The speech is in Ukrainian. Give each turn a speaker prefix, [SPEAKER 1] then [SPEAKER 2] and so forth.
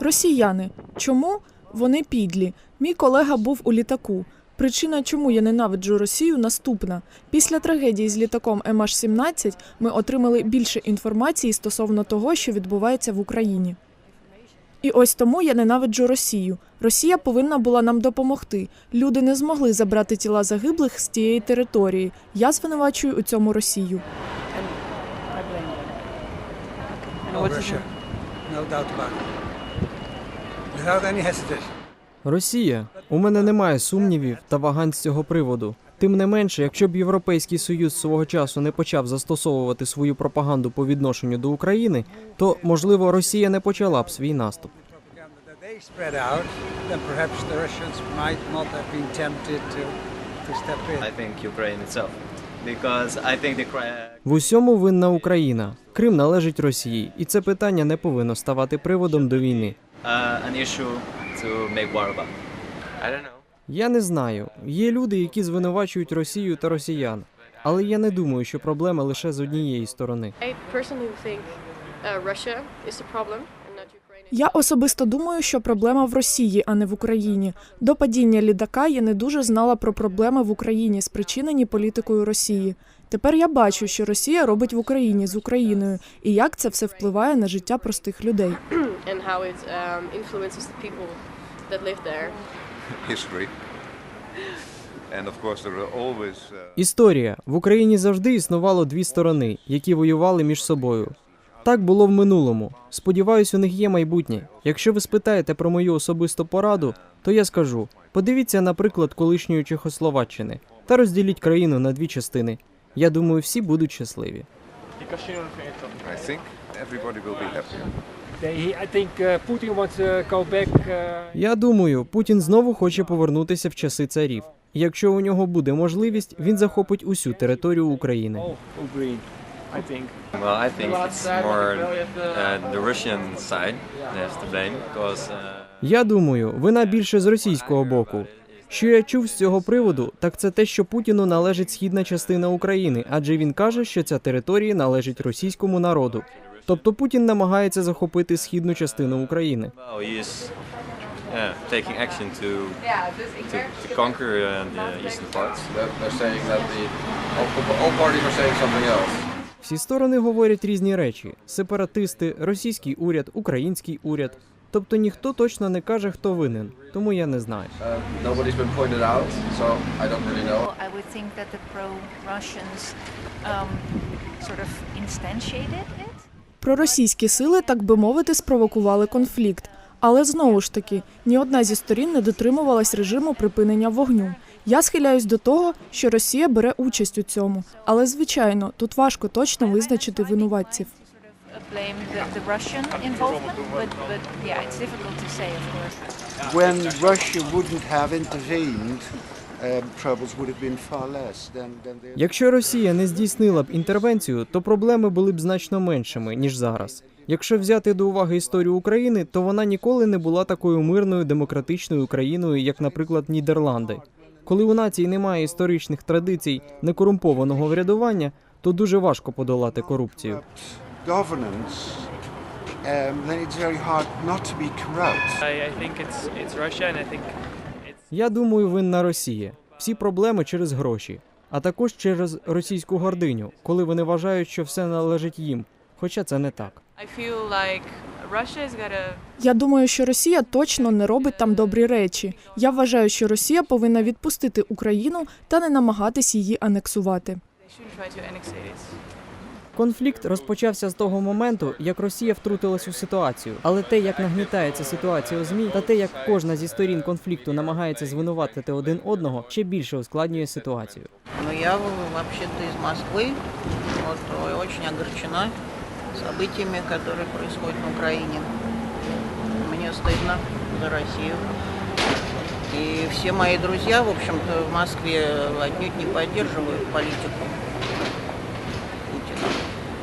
[SPEAKER 1] Росіяни. Чому? Вони підлі. Мій колега був у літаку. Причина, чому я ненавиджу Росію, наступна. Після трагедії з літаком MH17 ми отримали більше інформації стосовно того, що відбувається в Україні. І ось тому я ненавиджу Росію. Росія повинна була нам допомогти. Люди не змогли забрати тіла загиблих з тієї території. Я звинувачую у цьому Росію.
[SPEAKER 2] I blame
[SPEAKER 3] Russia. No doubt about it. Without any hesitation.
[SPEAKER 4] Росія. У мене немає сумнівів та вагань з цього приводу. Тим не менше, якщо б Європейський Союз свого часу не почав застосовувати свою пропаганду по відношенню до України, то можливо Росія не почала б свій наступ.
[SPEAKER 5] I think Ukraine itself, because I think the cri-
[SPEAKER 4] В усьому винна Україна. Крим належить Росії, і це питання не повинно ставати приводом до війни.
[SPEAKER 5] uh, an issue to make war about. I don't know.
[SPEAKER 4] Я не знаю. Є люди, які звинувачують Росію та росіян, але я не думаю, що проблема лише з однієї сторони.
[SPEAKER 1] Я особисто думаю, що проблема в Росії, а не в Україні. До падіння лідака я не дуже знала про проблеми в Україні, спричинені політикою Росії. Тепер я бачу, що Росія робить в Україні з Україною, і як це все впливає на життя простих людей.
[SPEAKER 6] um.
[SPEAKER 7] Uh,
[SPEAKER 4] Історія в Україні завжди існувало дві сторони, які воювали між собою. Так було в минулому. Сподіваюсь, у них є майбутнє. Якщо ви спитаєте про мою особисту пораду, то я скажу: подивіться, наприклад, колишньої Чехословаччини та розділіть країну на дві частини. Я думаю, всі будуть щасливі.
[SPEAKER 8] Uh, back. Uh,
[SPEAKER 4] Я думаю, Путін знову хоче повернутися в часи царів. Якщо у нього буде можливість, він захопить усю територію України.
[SPEAKER 8] I think.
[SPEAKER 5] Well, I think it's more uh, the Russian side that has to blame, because uh,
[SPEAKER 4] Я думаю, вина більше з російського боку. Що я чув з цього приводу, так це те, що Путіну належить східна частина України, адже він каже, що ця територія належить російському народу. Тобто Путін намагається захопити східну частину України.
[SPEAKER 5] well,
[SPEAKER 4] Всі сторони говорять різні речі: сепаратисти, російський уряд, український уряд. Тобто ніхто точно не каже, хто винен, тому я не знаю.
[SPEAKER 9] Uh,
[SPEAKER 10] um.
[SPEAKER 1] Проросійські сили, так би мовити, спровокували конфлікт. Але знову ж таки, ні одна зі сторін не дотримувалась режиму припинення вогню. Я схиляюсь до того, що Росія бере участь у цьому. Але звичайно, тут важко точно визначити винуватців.
[SPEAKER 10] Uh,
[SPEAKER 4] Якщо Росія не здійснила б інтервенцію, то проблеми були б значно меншими ніж зараз. Якщо взяти до уваги історію України, то вона ніколи не була такою мирною демократичною країною, як, наприклад, Нідерланди. Коли у нації немає історичних традицій некорумпованого врядування, то дуже важко подолати корупцію. Я думаю, винна Росія. Всі проблеми через гроші, а також через російську гординю, коли вони вважають, що все належить їм. Хоча це не так.
[SPEAKER 2] I feel like Russia is gonna
[SPEAKER 1] Я думаю, що Росія точно не робить там добрі речі. Я вважаю, що Росія повинна відпустити Україну та не намагатись її анексувати.
[SPEAKER 4] Конфлікт розпочався з того моменту, як Росія втрутилась у ситуацію. Але те, як нагнітається ситуація у змі, та те, як кожна зі сторін конфлікту намагається звинуватити один одного, ще більше ускладнює ситуацію.
[SPEAKER 2] Ну я вообще-то из Москвы, вот э, огорчена событиями, которые происходят на Украине. Мне стыдно за Россию. И все мои друзья, в общем-то, в Москве отнюдь не поддерживают политику